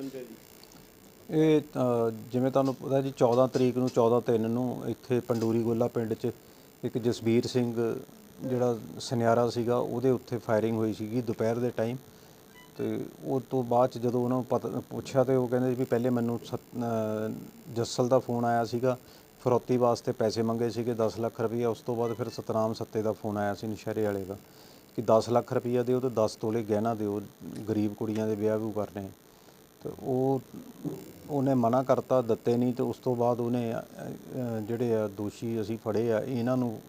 ਬੰਦੇ ਜੀ ਇਹ ਅ, ਜਿਵੇਂ ਤੁਹਾਨੂੰ ਪਤਾ ਜੀ 14 ਤਰੀਕ ਨੂੰ 14 ਤਿੰਨ ਨੂੰ ਇੱਥੇ ਪੰਡੂਰੀ ਗੋਲਾ ਪਿੰਡ 'ਚ ਇੱਕ ਜਸਬੀਰ ਸਿੰਘ ਜਿਹੜਾ ਸੁਨਿਆਰਾ ਸੀਗਾ ਉਹਦੇ ਉੱਥੇ ਫਾਇਰਿੰਗ ਹੋਈ ਸੀਗੀ ਦੁਪਹਿਰ ਦੇ ਟਾਈਮ ਤੇ ਉਹ ਤੋਂ ਬਾਅਦ 'ਚ ਜਦੋਂ ਉਹਨਾਂ ਨੂੰ ਪਤਾ ਪੁੱਛਿਆ ਤੇ ਉਹ ਕਹਿੰਦੇ ਵੀ ਪਹਿਲੇ ਮੈਨੂੰ ਸਤ- ਅ, ਜੱਸਲ ਦਾ ਫੋਨ ਆਇਆ ਸੀਗਾ ਫਰੋਤੀ ਵਾਸਤੇ ਪੈਸੇ ਮੰਗੇ ਸੀਗੇ 10 ਲੱਖ ਰੁਪਈਆ ਉਸ ਤੋਂ ਬਾਅਦ ਫਿਰ ਸਤਨਾਮ ਸੱਤੇ ਦਾ ਫੋਨ ਆਇਆ ਸੀ ਨਸ਼ਹਿਰੇ ਵਾਲੇ ਦਾ ਕਿ 10 ਲੱਖ ਰੁਪਈਆ ਦਿਓ ਤੇ 10 ਤੋਲੇ ਗਹਿਣਾ ਦਿਓ ਗਰੀਬ ਕੁੜੀਆਂ ਦੇ ਵਿਆਹ ਵੀ ਕਰਨੇ। ਤੇ ਉਹ ਉਹਨੇ ਮਨਾ ਕਰਤਾ ਦਿੱਤੇ ਨਹੀਂ ਤੇ ਉਸ ਤੋਂ ਬਾਅਦ ਉਹਨੇ ਅ, ਜਿਹੜੇ ਆ ਦੋਸ਼ੀ ਅਸੀਂ ਫੜੇ ਆ ਇਹਨਾਂ ਨੂੰ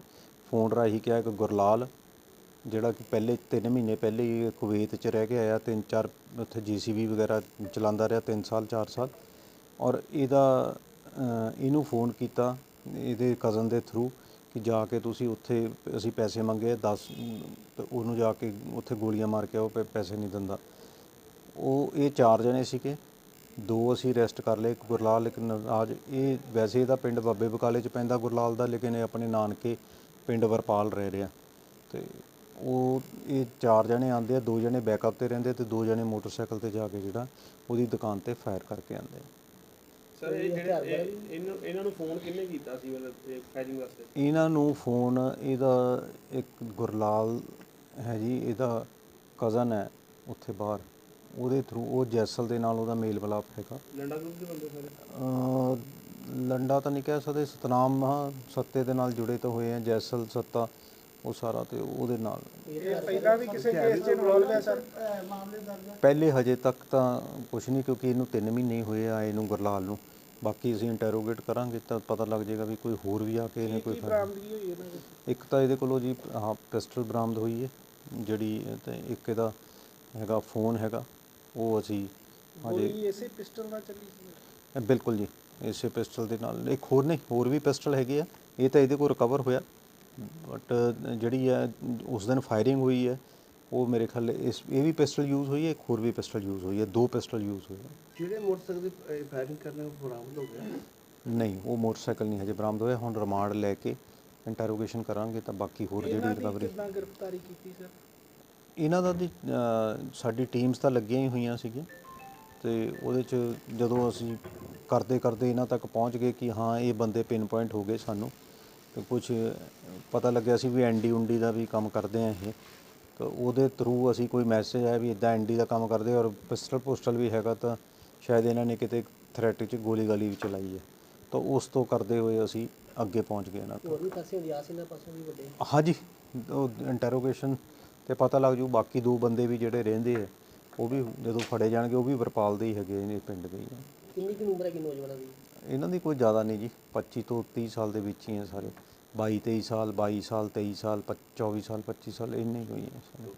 ਫੋਨ ਰਾਹੀਂ ਕਿਹਾ ਕਿ ਗੁਰਲਾਲ ਜਿਹੜਾ ਕਿ ਪਹਿਲੇ 3 ਮਹੀਨੇ ਪਹਿਲੇ ਹੀ ਕੁਵੈਤ 'ਚ ਰਹਿ ਕੇ ਆਇਆ ਤਿੰਨ ਚਾਰ ਉੱਥੇ ਜੀਸੀਬੀ ਵਗੈਰਾ ਚਲਾਉਂਦਾ ਰਿਹਾ 3 ਸਾਲ 4 ਸਾਲ। ਔਰ ਇਹਦਾ ਅ, ਇਹਨੂੰ ਫੋਨ ਕੀਤਾ ਇਹਦੇ ਕਜ਼ਨ ਦੇ ਥਰੂ ਕਿ ਜਾ ਕੇ ਤੁਸੀਂ ਉੱਥੇ ਅਸੀਂ ਪੈਸੇ ਮੰਗੇ 10 ਤੇ ਉਹਨੂੰ ਜਾ ਕੇ ਉੱਥੇ ਗੋਲੀਆਂ ਮਾਰ ਕੇ ਉਹ ਪੈ ਪੈਸੇ ਨਹੀਂ ਦਿੰਦਾ। ਉਹ ਇਹ ਚਾਰ ਜਣੇ ਸੀਗੇ। ਦੋ ਅਸੀਂ ਅਰੈਸਟ ਕਰ ਲਏ ਇੱਕ ਗੁਰਲਾਲ ਇੱਕ ਨਰਾਜ। ਇਹ ਵੈਸੇ ਇਹਦਾ ਪਿੰਡ ਬਾਬੇ ਬਕਾਲੇ ਚ ਪੈਂਦਾ ਗੁਰਲਾਲ ਦਾ ਲੇਕਿਨ ਇਹ ਆਪਣੇ ਨਾਨਕੇ ਪਿੰਡ ਵਰਪਾਲ ਰਹਿ ਰਿਹਾ। ਤੇ ਉਹ ਇਹ ਚਾਰ ਜਣੇ ਆਂਦੇ ਆ ਦੋ ਜਣੇ ਬੈਕਅਪ ਤੇ ਰਹਿੰਦੇ ਤੇ ਦੋ ਜਣੇ ਮੋਟਰਸਾਈਕਲ ਤੇ ਜਾ ਕੇ ਜਿਹੜਾ ਉਹਦੀ ਦੁਕਾਨ ਤੇ ਫਾਇਰ ਕਰਕੇ ਆਂਦੇ ਸਰ ਇਹ ਜਿਹੜੇ ਇਹ- ਇਹਨਾਂ ਇਹਨਾਂ ਨੂੰ ਫੋਨ ਕਿੰਨੇ ਕੀਤਾ ਸੀ ਮਤਲਬ ਫਾਇਰਿੰਗ ਵਾਸਤੇ? ਇਹਨਾਂ ਨੂੰ ਫੋਨ ਇਹਦਾ ਇੱਕ ਗੁਰਲਾਲ ਹੈ ਜੀ ਇਹਦਾ ਕਜ਼ਨ ਹੈ ਉੱਥੇ ਬਾਹਰ। ਉਹਦੇ ਥਰੂ ਉਹ ਜੈਸਲ ਦੇ ਨਾਲ ਉਹਦਾ ਮੇਲ ਮਿਲਾਪ ਹੈਗਾ। ਲੰਡਾ ਗਰੁੱਪ ਦੇ ਬੰਦੇ ਸਾਰੇ? ਲੰਡਾ ਤਾਂ ਨਹੀਂ ਕਹਿ ਸਕਦੇ ਸਤਨਾਮ ਸੱਤੇ ਦੇ ਨਾਲ ਜੁੜੇ ਤਾਂ ਹੋਏ ਆ ਜੈਸਲ ਸੱਤਾ ਉਹ ਸਾਰਾ ਤੇ ਉਹਦੇ ਨਾਲ। ਪਹਿਲਾਂ ਵੀ ਕਿਸੇ ਕੇਸ 'ਚ ਇਨਵੋਲਵ ਹੈ ਸਰ? ਪਹਿਲੇ ਹਜੇ ਤੱਕ ਤਾਂ ਕੁਝ ਨਹੀਂ ਕਿਉਂਕਿ ਇਹਨੂੰ 3 ਮਹੀਨੇ ਹੀ ਹੋਏ ਆ ਇਹਨੂੰ ਗੁਰਲਾਲ ਨੂੰ। ਬਾਕੀ ਅਸੀਂ ਇੰਟਰੋਗੇਟ ਕਰਾਂਗੇ ਤਾਂ ਪਤਾ ਲੱਗ ਜਾਏਗਾ ਵੀ ਕੋਈ ਹੋਰ ਵੀ ਆ ਕੇ ਇਹਨੇ ਕੋਈ ਬਰਾਮਦਗੀ ਹੋਈ ਇੱਕ ਤਾਂ ਇਹਦੇ ਕੋਲੋਂ ਜੀ ਹਾਂ ਪਿਸਟਲ ਬਰਾਮਦ ਹੋਈ ਹੈ ਜਿਹੜੀ ਤੇ ਇੱਕ ਇਹਦਾ ਹੈਗਾ ਫੋਨ ਹੈਗਾ। ਉਹ ਅਸੀਂ ਹਜੇ ਗੋਲੀ ਇਸੇ ਪਿਸਟਲ ਨਾਲ ਚੱਲੀ ਸੀ। ਬਿਲਕੁਲ ਜੀ ਇਸੇ ਪਿਸਟਲ ਦੇ ਨਾਲ। ਇੱਕ ਹੋਰ ਨਹੀਂ ਹੋਰ ਵੀ ਪਿਸਟਲ ਹੈਗੇ ਆ। ਇਹ ਤਾਂ ਇਹਦੇ ਕੋਲ ਰਿਕਵਰ ਹੋਇਆ। ਬਟ ਜਿਹੜੀ ਹੈ ਉਸ ਦਿਨ ਫਾਇਰਿੰਗ ਹੋਈ ਹੈ ਉਹ ਮੇਰੇ ਖਿਆਲ ਇਸ ਇਹ ਵੀ ਪਿਸਟਲ ਯੂਜ਼ ਹੋਈ ਹੈ ਇੱਕ ਹੋਰ ਵੀ ਪਿਸਟਲ ਯੂਜ਼ ਹੋਈ ਹੈ ਦੋ ਪਿਸਟਲ ਯੂਜ਼ ਹੋਏ। ਜਿਹੜੇ ਮੋਟਰਸਾਈਕਲ ਦੀ ਫਾਇਰਿੰਗ ਕਰਨੇ ਉਹ ਬਰਾਮਦ ਹੋ ਗਿਆ ਨਹੀਂ ਉਹ ਮੋਟਰਸਾਈਕਲ ਨਹੀਂ ਹਜੇ ਬਰਾਮਦ ਹੋਇਆ। ਹੁਣ ਰਿਮਾਂਡ ਲੈ ਕੇ ਇੰਟਰੋਗੇਸ਼ਨ ਕਰਾਂਗੇ ਤਾਂ ਬਾਕੀ ਹੋਰ ਜਿਹੜੀ ਰਿਕਵਰੀ ਕਿੱਦਾਂ ਗ੍ਰਿਫਤਾਰੀ ਕੀਤੀ ਸਰ ਇਹਨਾਂ ਦਾ ਦੀ ਸਾਡੀ ਟੀਮਸ ਤਾਂ ਲੱਗੀਆਂ ਹੀ ਹੋਈਆਂ ਸੀਗੀਆਂ। ਤੇ ਉਹਦੇ ਚ ਜਦੋਂ ਅਸੀਂ ਕਰਦੇ ਕਰਦੇ ਇਹਨਾਂ ਤੱਕ ਪਹੁੰਚ ਗਏ ਕਿ ਹਾਂ ਇਹ ਬੰਦੇ ਪਿਨ ਪੁਆਇੰਟ ਹੋ ਗਏ ਸਾਨੂੰ ਤੇ ਕੁਝ ਪਤਾ ਲੱਗਿਆ ਸੀ ਵੀ ਐਨਡੀ ਉਂਡੀ ਦਾ ਵੀ ਕੰਮ ਕਰਦੇ ਆ ਇਹ। ਤਾਂ ਉਹਦੇ ਥਰੂ ਅਸੀਂ ਕੋਈ ਮੈਸੇਜ ਆਇਆ ਵੀ ਇਦਾਂ ਐਨਡੀ ਦਾ ਕੰਮ ਕਰਦੇ ਔਰ ਪਿਸਟਲ ਪੋਸਟਲ ਵੀ ਹੈਗਾ ਤਾਂ ਸ਼ਾਇਦ ਇਹਨਾਂ ਨੇ ਕਿਤੇ ਥ੍ਰੈਟ 'ਚ ਗੋਲੀ ਗਾਲੀ ਵੀ ਚਲਾਈ ਹੈ ਤਾਂ ਉਸ ਤੋਂ ਕਰਦੇ ਹੋਏ ਅਸੀਂ ਅੱਗੇ ਪਹੁੰਚ ਗਏ ਇਹਨਾਂ ਤੱਕ। ਹੋਰ ਵੀ ਪਾਸੇ ਹੁੰਦੀ ਸੀ ਨਾ ਪਾਸੋਂ ਵੀ ਵੱਡੇ? ਹਾਂਜੀ ਉਹ ਇੰਟਰੋਗੇਸ਼ਨ ਤੇ ਪਤਾ ਲੱਗ ਜੂ ਬਾਕੀ ਦੋ ਬੰਦੇ ਵੀ ਜਿਹੜੇ ਰਹਿੰਦੇ ਆ ਉਹ ਵੀ ਜਦੋਂ ਫੜੇ ਜਾਣਗੇ ਉਹ ਵੀ ਵਰਪਾਲ ਦੇ ਹੀ ਹੈਗੇ ਨੇ ਪਿੰਡ ਦੇ ਹੀ ਆ। ਕਿੰਨੀ ਕੁ ਉਮਰ ਹੈ ਕਿ ਨੌਜਵਾਨਾਂ ਦੀ? ਇਹਨਾਂ ਦੀ ਕੋਈ ਜ਼ਿਆਦਾ ਨਹੀਂ ਜੀ 25 ਤੋਂ 30 ਸਾਲ ਦੇ ਵਿੱਚ ਹੀ ਆ ਸਾਰੇ। 22 23 ਸਾਲ 22 ਸਾਲ 23 ਸਾਲ 24 ਸਾਲ 25 ਸਾਲ ਇੰਨੇ ਹੀ ਹੋਈ ਆ ਸਾਰੇ।